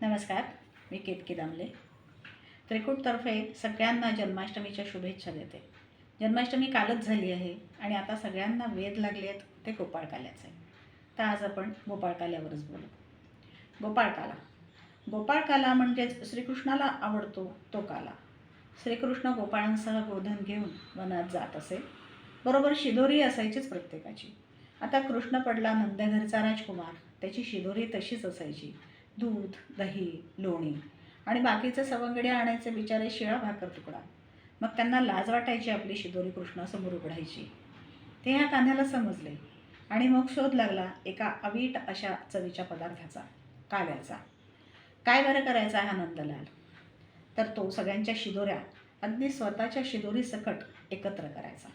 नमस्कार मी केतकी दामले. त्रिकूटतर्फे सगळ्यांना जन्माष्टमीच्या शुभेच्छा देते. जन्माष्टमी कालच झाली आहे आणि आता सगळ्यांना वेध लागले आहेत ते गोपाळकाल्याचे. तर आज आपण गोपाळकाल्यावरच बोलू. गोपाळकाला. गोपाळकाला म्हणजेच श्रीकृष्णाला आवडतो तो काला. श्रीकृष्ण गोपाळांसह गोधन घेऊन वनात जात असे. बरोबर शिदोरी असायचीच प्रत्येकाची. आता कृष्ण पडला नंदघरचा राजकुमार त्याची शिदोरी तशीच असायची. दूध दही लोणी आणि बाकीचं सवंगडे आणायचे बिचारे शिळा भाकर तुकडा. मग त्यांना लाज वाटायची आपली शिदोरी कृष्णासमोर उघडायची. ते ह्या कान्ह्याला समजले आणि मग शोध लागला एका अवीट अशा चवीच्या पदार्थाचा काल्याचा काय बरं करायचा हा नंदलाल? तर तो सगळ्यांच्या शिदोऱ्या अगदी स्वतःच्या शिदोरी सकट एकत्र करायचा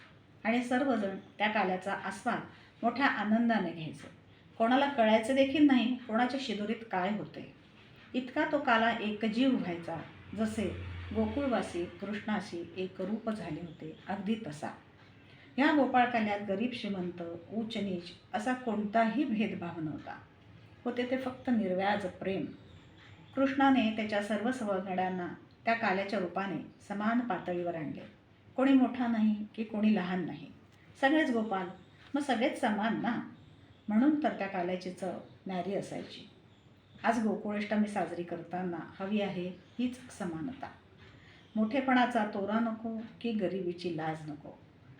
आणि सर्वजण त्या काल्याचा आस्वाद मोठ्या आनंदाने घ्यायचं. कोणाला कळायचं देखील नाही कोणाच्या शिदोरीत काय होते इतका तो काला एकजीव व्हायचा जसे गोकुळवासी कृष्णाशी एक रूप झाले होते अगदी तसा. ह्या गोपाळकाल्यात गरीब श्रीमंत उच्च नीच असा कोणताही भेदभाव नव्हता. होते ते फक्त निर्व्याज प्रेम. कृष्णाने त्याच्या सर्व सवगड्यांना त्या काल्याच्या रूपाने समान पातळीवर आणले. कोणी मोठा नाही की कोणी लहान नाही. सगळेच गोपाल मग सगळेच समान ना? म्हणून तर त्या काल्याची चव न्यारी असायची. आज गोकुळाष्टमी साजरी करताना हवी आहे हीच समानता. मोठेपणाचा तोरा नको की गरिबीची लाज नको.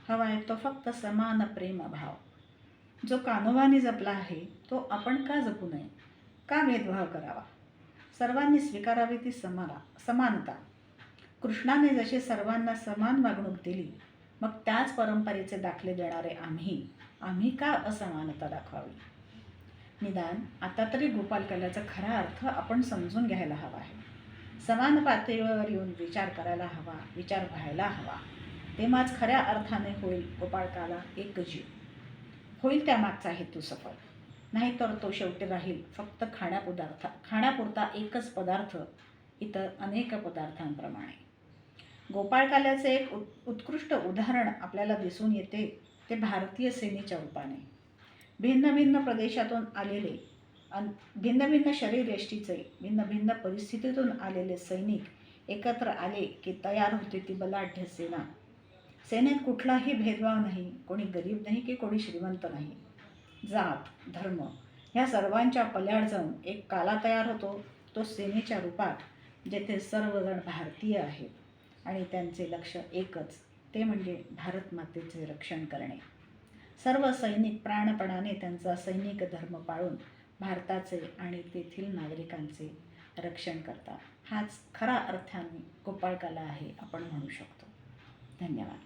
हवा आहे तो फक्त समान प्रेम भाव. जो कानोबाने जपला आहे तो आपण का जपू नये? का भेदभाव करावा? सर्वांनी स्वीकारावी ती समाना समानता. कृष्णाने जशी सर्वांना समान वागणूक दिली मग त्याच परंपरेचे दाखले देणारे आम्ही आम्ही का असमानता दाखवावी? निदान आता तरी गोपालकलाचा खरा अर्थ आपण समजून घ्यायला हवा आहे. समान पातळीवर येऊन विचार करायला हवा विचार व्हायला हवा. तेव्हाच खऱ्या अर्थाने होईल गोपाळकाला एक जीव होईल त्यामागचा हेतू सफल नाहीतर तो शेवटी राहील फक्त खाण्यापदार्थ खाण्यापुरता एकच पदार्थ इतर अनेक पदार्थांप्रमाणे. गोपाळकाल्याचे एक उत् उत्कृष्ट उदाहरण आपल्याला दिसून येते. हे भारतीय सेनेच्या रूपाने भिन्न भिन्न प्रदेशातून आलेले अन भिन्न भिन्न शरीरयष्टीचे भिन्न भिन्न परिस्थितीतून आलेले सैनिक एकत्र आले की तयार होते ती बलाढ्य सेना. सेनेत कुठलाही भेदभाव नाही कोणी गरीब नाही की कोणी श्रीमंत नाही. जात धर्म ह्या सर्वांच्या पल्याड जाऊन एक काला तयार होतो तो सेनेच्या रूपात जेथे सर्वजण भारतीय आहेत. आणि त्यांचे लक्ष एकच ते म्हणजे भारत मातेचे रक्षण करणे. सर्व सैनिक प्राणपणाने त्यांचा सैनिक धर्म पाळून भारताचे आणि तेथील नागरिकांचे रक्षण करतात. हाच खरा अर्थाने गोपाळकला आहे आपण म्हणू शकतो. धन्यवाद.